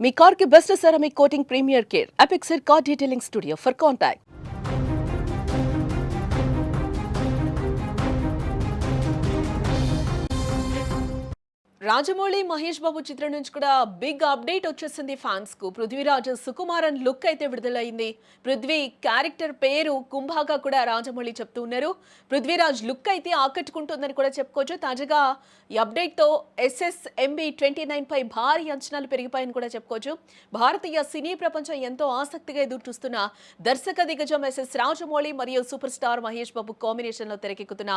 మీ car కి best ceramic coating premier care Apexer car detailing studio for contact Rajamouli Mahesh Babu చిత్రం నుంచి కూడా big update వచ్చేసింది ఫ్యాన్స్కు. Prithviraj Sukumaran look అయితే విడుదలైంది. పృథ్వీ క్యారెక్టర్ పేరు కుంభాగా కూడా రాజమౌళి చెప్తూ ఉన్నారు. పృథ్వీరాజ్ లుక్ అయితే ఆకట్టుకుంటుందని కూడా చెప్పుకోవచ్చు. తాజాగా ఈ అప్డేట్తో ఎస్ఎస్ ఎంబీ ట్వంటీ నైన్ పై భారీ అంచనాలు పెరిగిపోయాయని కూడా చెప్పుకోవచ్చు. భారతీయ సినీ ప్రపంచం ఎంతో ఆసక్తిగా ఎదురు చూస్తున్న దర్శక దిగ్గజం ఎస్ఎస్ రాజమౌళి మరియు సూపర్ స్టార్ మహేష్ బాబు కాంబినేషన్లో తెరకెక్కుతున్న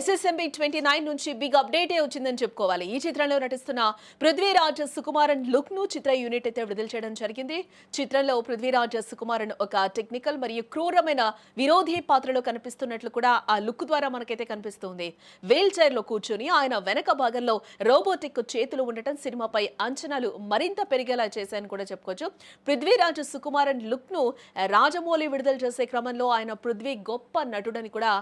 ఎస్ఎస్ఎంబి ట్వంటీ నైన్ నుంచి బిగ్ అప్డేటే వచ్చిందని చెప్పుకోవాలి. ఈ చిత్రం చిత్రంలో నటిస్తున్న పృథ్వీరాజ్ సుకుమారన్ లుక్ను చిత్ర యూనిట్ అయితే విడుదల చేయడం జరిగింది. చిత్రంలో పృథ్వీరాజ్ సుకుమారన్ ఒక టెక్నికల్ మరియు క్రూరమైన విరోధి పాత్రలో కనిపిస్తున్నట్లు కూడా ఆ లుక్ ద్వారా మనకైతే కనిపిస్తుంది. వీల్ చైర్లో కూర్చొని ఆయన వెనక భాగంలో రోబోటిక్ చేతులు ఉండటం సినిమాపై అంచనాలు మరింత పెరిగేలా చేశాయని కూడా చెప్పుకోవచ్చు. పృథ్వీరాజ్ సుకుమారన్ లుక్ను రాజమౌళి విడుదల చేసే క్రమంలో ఆయన పృథ్వీ గొప్ప నటుడని కూడా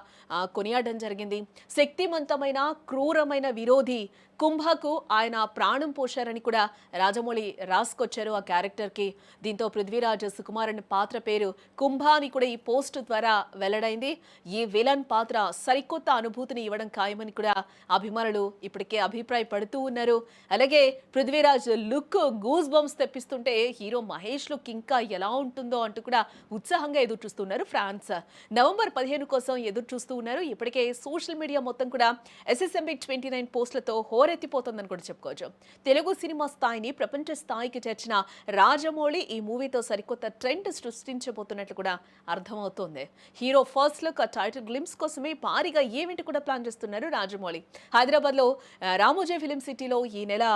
కొనియాడడం జరిగింది. శక్తివంతమైన క్రూరమైన విరోధి కుంభకు ఆయన ప్రాణం పోశారని కూడా రాజమౌళి రాసుకొచ్చారు ఆ క్యారెక్టర్కి. దీంతో పృథ్వీరాజ్ సుకుమారన్ పాత్ర పేరు కుంభ అని కూడా ఈ పోస్ట్ ద్వారా వెల్లడైంది. ఈ విలన్ పాత్ర సరికొత్త అనుభూతిని ఇవ్వడం ఖాయమని కూడా అభిమానులు ఇప్పటికే అభిప్రాయపడుతూ ఉన్నారు. అలాగే పృథ్వీరాజ్ లుక్ గూస్ బంప్స్ తెప్పిస్తుంటే హీరో మహేష్ లుక్ ఇంకా ఎలా ఉంటుందో అంటూ కూడా ఉత్సాహంగా ఎదురు చూస్తున్నారు ఫ్రాన్స్. నవంబర్ పదిహేను కోసం ఎదురు చూస్తూ ఉన్నారు. ఇప్పటికే సోషల్ మీడియా మొత్తం కూడా ఎస్ఎస్ఎంబి ట్వంటీ నైన్ పోస్టులతో ఉంటుందని కూడా చెప్పుకోవచ్చు. తెలుగు సినిమా స్థాయిని ప్రపంచ స్థాయికి చేర్చిన రాజమౌళి ఈ మూవీతో సరికొత్త ట్రెండ్ సృష్టించబోతున్నట్లు కూడా అర్థమవుతోంది. హీరో ఫస్ట్ లుక్ ఆ టైటిల్ గ్లిమ్స్ కోసమే భారీగా ఈవెంట్ కూడా ప్లాన్ చేస్తున్నారు రాజమౌళి. హైదరాబాద్లో రామోజీ ఫిలిం సిటీలో ఈ నెల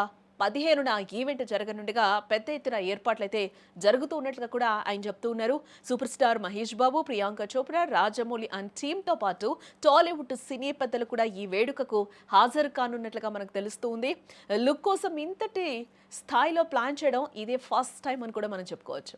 పదిహేనున ఈవెంట్ జరగనుండగా పెద్ద ఎత్తున ఏర్పాట్లయితే జరుగుతూ ఉన్నట్లుగా కూడా ఆయన చెప్తూ ఉన్నారు. Super star Mahesh Babu Priyanka Chopra Rajamouli and టీంతో పాటు టాలీవుడ్ సినీ పెద్దలు కూడా ఈ వేడుకకు హాజరు కానున్నట్లుగా మనకు తెలుస్తూ ఉంది. లుక్ కోసం ఇంతటి స్థాయిలో ప్లాన్ చేయడం ఇదే ఫస్ట్ టైం అని కూడా మనం చెప్పుకోవచ్చు.